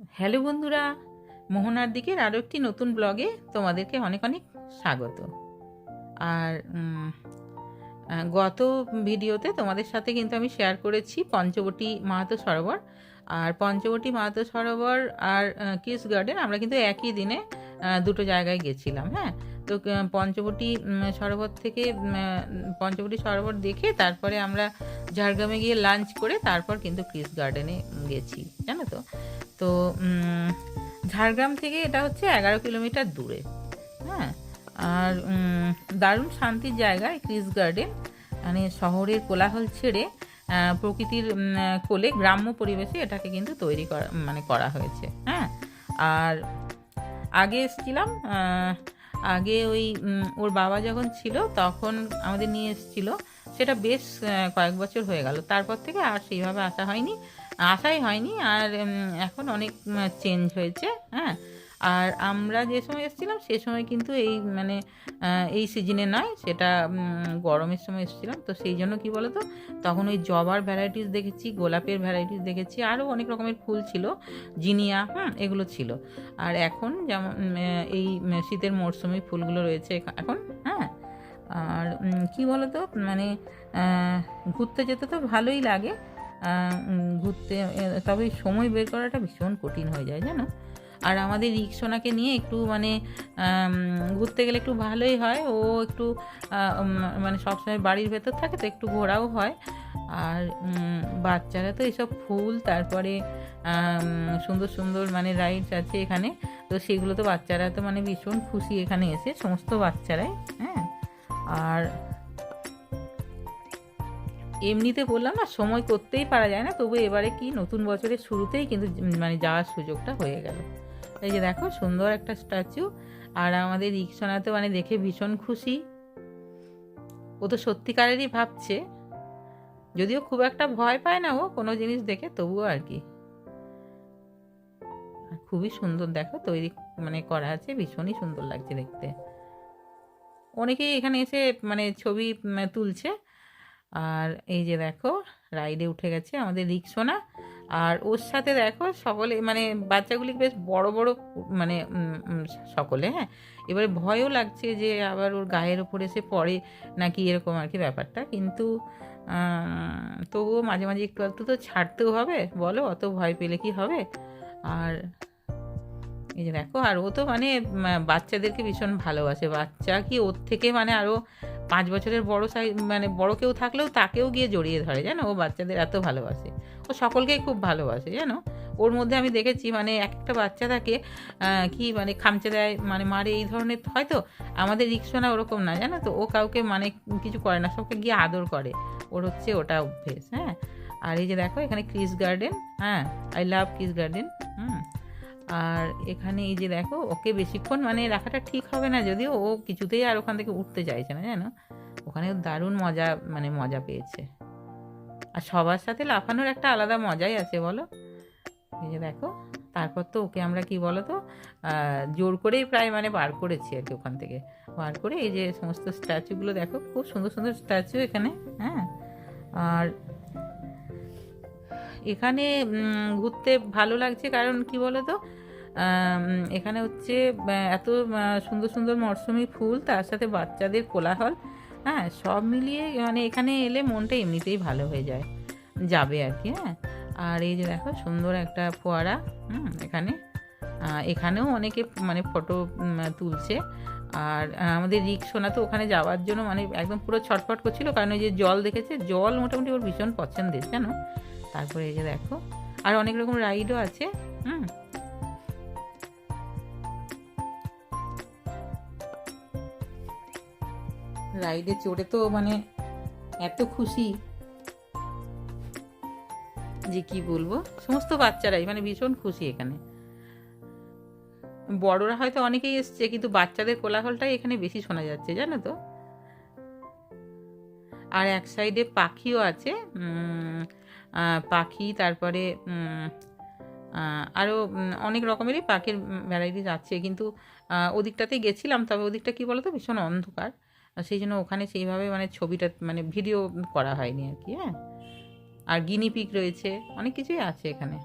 Hello বন্ধুরা, মোহনার দিকের আরও একটি নতুন ব্লগে তোমাদেরকে অনেক অনেক স্বাগত। আর গত ভিডিওতে তোমাদের সাথে কিন্তু আমি শেয়ার করেছি পঞ্চবটি মাহাতো সরোবর। আর পঞ্চবটি মাহাতো সরোবর আর কিস গার্ডেন আমরা কিন্তু একই দিনে দুটো জায়গায় গেছিলাম হ্যাঁ? তো পঞ্চবটি সরোবর থেকে পঞ্চবটি সরোবর দেখে তারপরে আমরা ঝাড়গ্রামে গিয়ে লাঞ্চ করে তারপর কিন্তু ক্রিস গার্ডেনে গেছি, জানো তো? তো ঝাড়গ্রাম থেকে এটা হচ্ছে এগারো কিলোমিটার দূরে হ্যাঁ? আর দারুণ শান্তির জায়গায় ক্রিস গার্ডেন। মানে শহরের কোলাহল ছেড়ে প্রকৃতির কোলে, গ্রাম্য পরিবেশে এটাকে কিন্তু তৈরি করা মানে করা হয়েছে হ্যাঁ? আর আগে এসেছিলাম আগে ওই ওর বাবা যখন ছিল তখন আমাদের নিয়ে এসেছিল। সেটা বেশ কয়েক বছর হয়ে গেল। তারপর থেকে আর সেইভাবে আসা হয়নি। আসাই হয়নি, আর এখন অনেক চেঞ্জ হয়েছে হ্যাঁ? আর আমরা যে সময় এসেছিলাম, সে সময় কিন্তু এই মানে এই সিজনে নয়, সেটা গরমের সময় এসেছিলাম। তো সেই জন্য কি বলতো, তখন ওই জবার ভ্যারাইটিস দেখেছি, গোলাপের ভ্যারাইটিস দেখেছি আরও অনেক রকমের ফুল ছিল, জিনিয়া হ্যাঁ এগুলো ছিল। আর এখন যেমন এই শীতের মরশুমি ফুলগুলো রয়েছে এখন হ্যাঁ? আর কি বলতো মানে ঘুরতে যেতে তো ভালোই লাগে ঘুরতে, তবে সময় বের করাটা ভীষণ কঠিন হয়ে যায়, জানো? আর আমাদের রিক্সোনাকে নিয়ে একটু মানে ঘুরতে গেলে একটু ভালোই হয়। ও একটু মানে সবসময় বাড়ির ভেতর থাকে তো একটু ঘোরাও হয়। আর বাচ্চারা তো এইসব ফুল, তারপরে সুন্দর সুন্দর মানে রাইডস আছে এখানে। তো সেগুলো তো বাচ্চারা তো মানে ভীষণ খুশি এখানে এসে, সমস্ত বাচ্চারাই হ্যাঁ? আর এমনিতে বললাম না, সময় করতেই পারা যায় না, তবু এবারে কি নতুন বছরের শুরুতেই কিন্তু মানে যাওয়ার সুযোগটা হয়ে গেল। এই যে দেখো, সুন্দর একটা স্ট্যাচু, আর আমাদের রিক্সোনা তো মানে দেখে ভীষণ খুশি। ও তো সত্যিকারেরই ভাবছে, যদিও খুব একটা ভয় পায় না ও কোনো জিনিস দেখে, তবুও আর কি। খুবই সুন্দর, দেখো তৈরি মানে করা আছে, ভীষণই সুন্দর লাগছে দেখতে। অনেকেই এখানে এসে মানে ছবি তুলছে আর এই যে দেখো রাইডে উঠে গেছে আমাদের রিক্সোনা আর ওর সাথে দেখো, সকলে মানে বাচ্চাগুলি বেশ বড় বড় মানে সকলে হ্যাঁ? এবারে ভয়ও লাগছে যে আবার ওর গায়ের ওপর এসে পড়ে নাকি এরকম আর কি ব্যাপারটা। কিন্তু তবুও মাঝে মাঝে একটু একটু তো ছাড়তেও হবে। বলো, অত ভয় পেলে কি হবে? আর এই যে দেখো, আর ও তো মানে বাচ্চাদেরকে ভীষণ ভালোবাসে। বাচ্চা কি ওর থেকে মানে আরও পাঁচ বছরের বড় সাইজ মানে বড় কেউ থাকলেও তাকেও গিয়ে জড়িয়ে ধরে জানো? ও বাচ্চাদের এত ভালোবাসে। ও সকলকেই খুব ভালোবাসে জানো? ওর মধ্যে আমি দেখেছি মানে এক একটা বাচ্চা আহ, কি মানে খামচে দেয় মানে মারে এই ধরনের হয়তো আমাদের রিক্সোনা ওরকম না জানো তো? ও কাউকে মানে কিছু করে না সবকে গিয়ে আদর করে। ওর হচ্ছে ওটা অভ্যেস হ্যাঁ? আর এই যে দেখো এখানে ক্রিস গার্ডেন হ্যাঁ? I love Chris garden hmm? আর এখানে এই যে দেখো, ওকে বেশিক্ষণ মানে রাখাটা ঠিক হবে না, যদিও ও কিছুতেই আর ওখান থেকে উঠতে চাইছে না, জানো? ওখানে দারুণ মজা মানে মজা পেয়েছে। আর সবার সাথে লাফানোর একটা আলাদা মজাই আছে, বলো? এই যে দেখো, তারপর তো ওকে আমরা কি বলো তো জোর করেই প্রায় মানে বার করেছি আর কি ওখান থেকে। বার করে এই যে সমস্ত স্ট্যাচুগুলো দেখো, খুব সুন্দর সুন্দর স্ট্যাচু এখানে হ্যাঁ? আর এখানে ঘুরতে ভালো লাগছে কারণ কি বলো তো এখানে হচ্ছে এত সুন্দর সুন্দর মরশুমি ফুল, তার সাথে বাচ্চাদের কোলাহল হ্যাঁ সব মিলিয়ে মানে এখানে এলে মনটা এমনিতেই ভালো হয়ে যায়, যাবে আর কি হ্যাঁ। আর এই যে দেখো, সুন্দর একটা ফোয়ারা, হুম, এখানে এখানেও অনেকে মানে ফটো তুলছে। আর আমাদের রিক্সোনা তো ওখানে যাওয়ার জন্য মানে একদম পুরো ছটফট করছিল, কারণ ওই যে জল দেখেছে? জল মোটামুটি ওর ভীষণ পছন্দের, জানো? তারপরে এই যে দেখো। আর অনেক রকম রাইডও আছে, হুম। রাইডে চড়ে তো মানে এত খুশি। যে কি বলব? সমস্ত বাচ্চারাই মানে ভীষণ খুশি এখানে। বড়রা হয়তো অনেকেই এসছে, কিন্তু বাচ্চাদের কোলাহলটাই এখানে বেশি শোনা যাচ্ছে, জানো তো? আর এক সাইডে পাখিও আছে পাখি, তারপরে আরও অনেক রকমেরই পাখির ভ্যারাইটিস আছে কিন্তু ওদিকটাতে গেছিলাম, তবে ওদিকটা কী বলতো, ভীষণ অন্ধকার। সেই জন্য ওখানে সেইভাবে মানে ছবিটা মানে ভিডিও করা হয়নি আর কি হ্যাঁ। আর গিনিপিক রয়েছে, অনেক কিছুই আছে এখানে।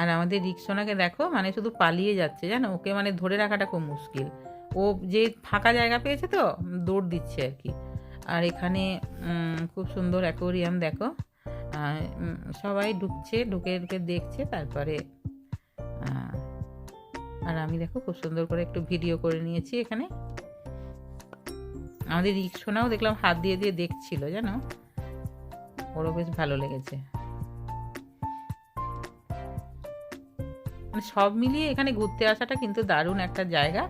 আর আমাদের রিক্সোনাকে দেখো মানে শুধু পালিয়ে যাচ্ছে, জানো? ওকে মানে ধরে রাখাটা খুব মুশকিল। ও যে ফাঁকা জায়গা পেয়েছে তো, দৌড় দিচ্ছে আর কি। আর এখানে খুব সুন্দর অ্যাকোরিয়াম দেখো। সবাই ঢুকছে, ঢুকে ঢুকে দেখছে, তারপরে আর আমি দেখো খুব সুন্দর করে একটু ভিডিও করে নিয়েছি এখানে। আমাদের রিক্সোনাও দেখলাম হাত দিয়ে দিয়ে দেখছিল, জানো? ওরও বেশ ভালো লেগেছে। মানে সব মিলিয়ে এখানে ঘুরতে আসাটা কিন্তু দারুণ একটা জায়গা।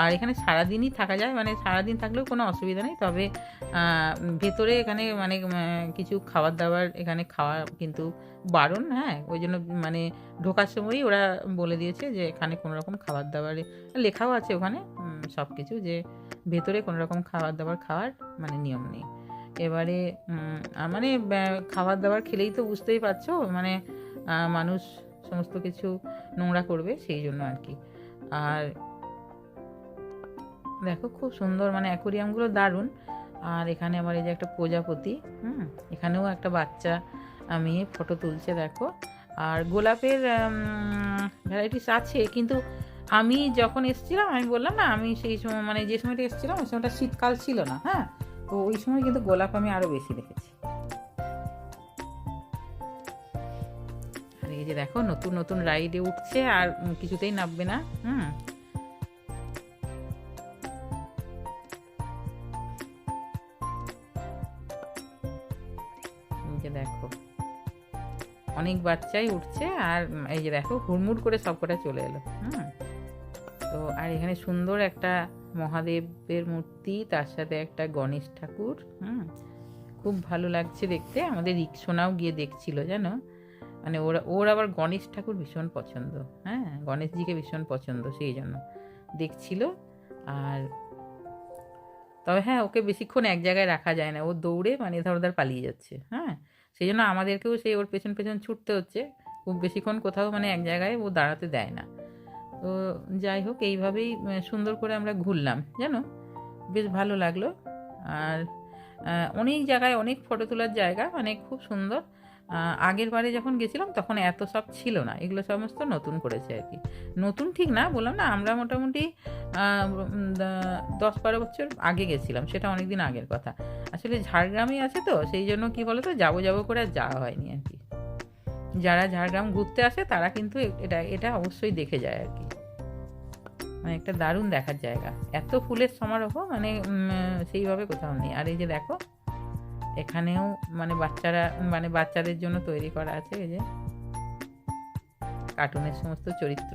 আর এখানে সারাদিনই থাকা যায় মানে সারাদিন থাকলেও কোনো অসুবিধা নেই, তবে ভেতরে এখানে মানে কিছু খাবার দাবার এখানে খাওয়া কিন্তু বারণ হ্যাঁ ওই জন্য মানে ঢোকার সময়ই ওরা বলে দিয়েছে যে এখানে কোনো রকম খাবার দাবার লেখাও আছে ওখানে সব কিছু যে ভেতরে কোনো রকম খাবার দাবার খাওয়ার মানে নিয়ম নেই। এবারে মানে খাবার দাবার খেলেই তো বুঝতেই পারছ মানে মানুষ সমস্ত কিছু নোংরা করবে, সেই জন্য আর কি। আর দেখো খুব সুন্দর মানে অ্যাকোরিয়ামগুলো দারুণ। আর এখানে আবার এই যে একটা প্রজাপতি, হুম, এখানেও একটা বাচ্চা মেয়ে ফটো তুলছে, দেখো। আর গোলাপের ভ্যারাইটিস আছে, কিন্তু আমি যখন এসেছিলাম, আমি বললাম না, আমি সেই সময় মানে যে সময়টা এসেছিলাম, ওই সময়টা শীতকাল ছিল না হ্যাঁ? তো ওই সময় কিন্তু গোলাপ আমি আরও বেশি দেখেছি। আর এই যে দেখো, নতুন নতুন রাইডে উঠছে, আর কিছুতেই নামবে না, হুম? অনেক বাচ্চাই উঠছে আর এই যে দেখো হুড়মুড় করে সবকটা চলে এলো। হুম। তো আর এখানে সুন্দর একটা মহাদেবের মূর্তি, তার সাথে একটা গণেশ ঠাকুর, হুম। খুব ভালো লাগছে দেখতে। আমাদের রিক্সোনাও গিয়ে দেখছিল, জানো? মানে ওরা, ওর আবার গণেশ ঠাকুর ভীষণ পছন্দ হ্যাঁ? গণেশজিকে ভীষণ পছন্দ সেই জন্য দেখছিল। আর তবে হ্যাঁ ওকে বেশিক্ষণ এক জায়গায় রাখা যায় না। ও দৌড়ে মানে এধার ওধার পালিয়ে যাচ্ছে হ্যাঁ? সেই জন্য আমাদেরকেও সেই ওর পেছন পেছন ছুটতে হচ্ছে। খুব বেশিক্ষণ কোথাও মানে এক জায়গায় ও দাঁড়াতে দেয় না। তো যাই হোক, এইভাবেই সুন্দর করে আমরা ঘুরলাম, জানো? বেশ ভালো লাগল। আর অনেক জায়গায় অনেক ফটো তোলার জায়গা মানে খুব সুন্দর। আগের বারে যখন গেছিলাম তখন এত সব ছিল না। এগুলো সমস্ত নতুন করেছে আর কি। নতুন ঠিক না, বললাম না, আমরা মোটামুটি দশ বারো বছর আগে গেছিলাম, সেটা অনেক দিন আগের কথা। আসলে ঝাড়গ্রামে আছে তো, সেই জন্য কি বলো তো যাব যাব করে আর যাওয়া হয়নি আর কি। যারা ঝাড়গ্রাম ঘুরতে আসে তারা কিন্তু এটা এটা অবশ্যই দেখে যায় আর কি। মানে একটা দারুণ দেখার জায়গা। এত ফুলের সমারোহ মানে সেইভাবে কোথাও নেই। আর এই যে দেখো এখানেও মানে বাচ্চারা মানে বাচ্চাদের জন্য তৈরি করা আছে এই যে কার্টুনের সমস্ত চরিত্র।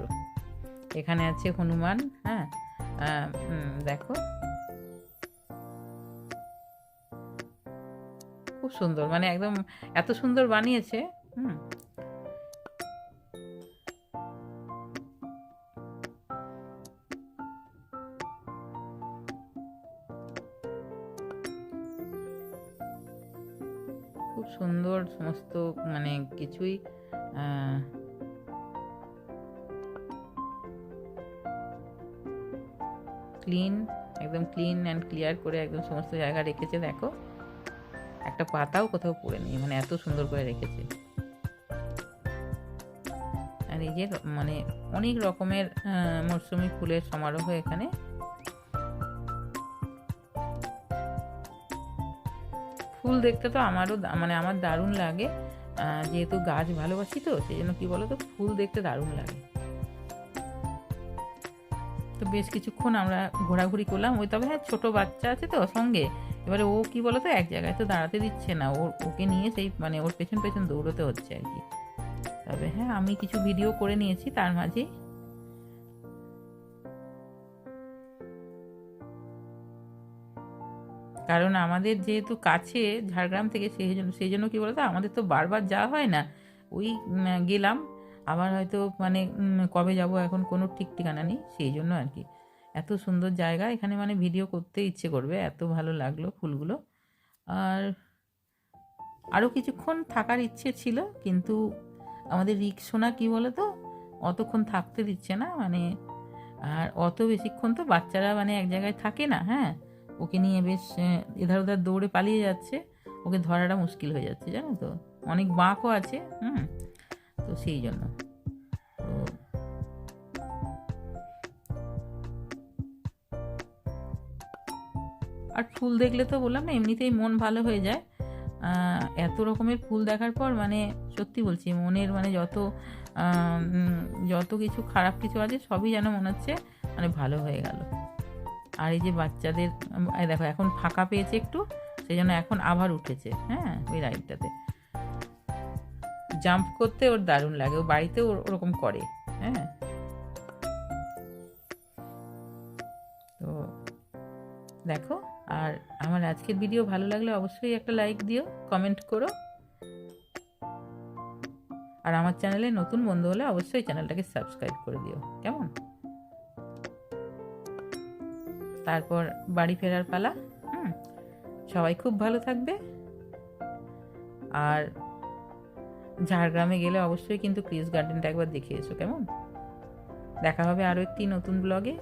এখানে আছে হনুমান হ্যাঁ দেখো। খুব সুন্দর মানে একদম এত সুন্দর বানিয়েছে, হুম। খুব সুন্দর সমস্ত মানে কিছুই ক্লিন একদম ক্লিন অ্যান্ড ক্লিয়ার করে একদম সমস্ত জায়গা রেখেছে, দেখো। একটা পাতাও কোথাও পড়ে নেই মানে এত সুন্দর করে রেখেছে। আর এই যে মানে অনেক রকমের মরশুমি ফুলের সমারোহ এখানে। ফুল দেখতে তো আমারও মানে আমার দারুণ লাগে। যেহেতু গাছ ভালোবাসি তো, সেই জন্য কি বলো তো ফুল দেখতে দারুণ লাগে। তো বেশ কিছুক্ষণ আমরা ঘোরাঘুরি করলাম। ওই তবে হ্যাঁ ছোটো বাচ্চা আছে তো সঙ্গে। এবারে ও কি বলো তো এক জায়গায় তো দাঁড়াতে দিচ্ছে না। ওর ওকে নিয়ে সেই মানে ওর পেছন পেছন দৌড়তে হচ্ছে আর কি। তবে হ্যাঁ আমি কিছু ভিডিও করে নিয়েছি, তার মাঝে কারণ আমাদের যেহেতু কাছে ঝাড়গ্রাম থেকে সেই জন্য সেই জন্য কী বলতো, আমাদের তো বারবার যাওয়া হয় না। ওই গেলাম, আবার হয়তো মানে কবে যাব এখন কোনো ঠিক ঠিকানা নেই, সেই জন্য আর কি। এত সুন্দর জায়গা, এখানে মানে ভিডিও করতে ইচ্ছে করবে, এত ভালো লাগল ফুলগুলো। আর আরও কিছুক্ষণ থাকার ইচ্ছে ছিল, কিন্তু আমাদের রিক্সোনা কী বলো তো অতক্ষণ থাকতে দিচ্ছে না মানে আর অত বেশিক্ষণ তো বাচ্চারা মানে এক জায়গায় থাকে না হ্যাঁ? ওকে নিয়ে বেশ এধার ওধার দৌড়ে পালিয়ে যাচ্ছে। ওকে ধরাটা মুশকিল হয়ে যাচ্ছে, জানো তো? অনেক বাঁকও আছে, হুম? তো সেই জন্য। তো আর ফুল দেখলে তো বললাম না, এমনিতেই মন ভালো হয়ে যায়। এত রকমের ফুল দেখার পর মানে সত্যি বলছি, মনের মানে যত যত কিছু খারাপ কিছু আছে সবই যেন মনে হচ্ছে মানে ভালো হয়ে গেল। আর এই যে বাচ্চাদের দেখো, এখন ফাঁকা পেয়েছে একটু, সেই জন্য এখন আবার উঠেছে হ্যাঁ ওই রাইডটাতে। জাম্প করতে ওর দারুণ লাগে, ও বাড়িতে ওর- ওরকম করে হ্যাঁ। তো দেখো, আর আমার আজকের ভিডিও ভালো লাগলে অবশ্যই একটা লাইক দিও, কমেন্ট করো। আর আমার চ্যানেলে নতুন বন্ধু হলে অবশ্যই চ্যানেলটাকে সাবস্ক্রাইব করে দিও, কেমন? তারপর বাড়ি ফেরার পালা, হুম, সবাই খুব ভালো থাকবে। আর ঝাড়গ্রামে গেলে অবশ্যই কিন্তু ক্রিস গার্ডেনটা একবার দেখে এসো, কেমন? দেখা হবে আরও একটি নতুন ব্লগে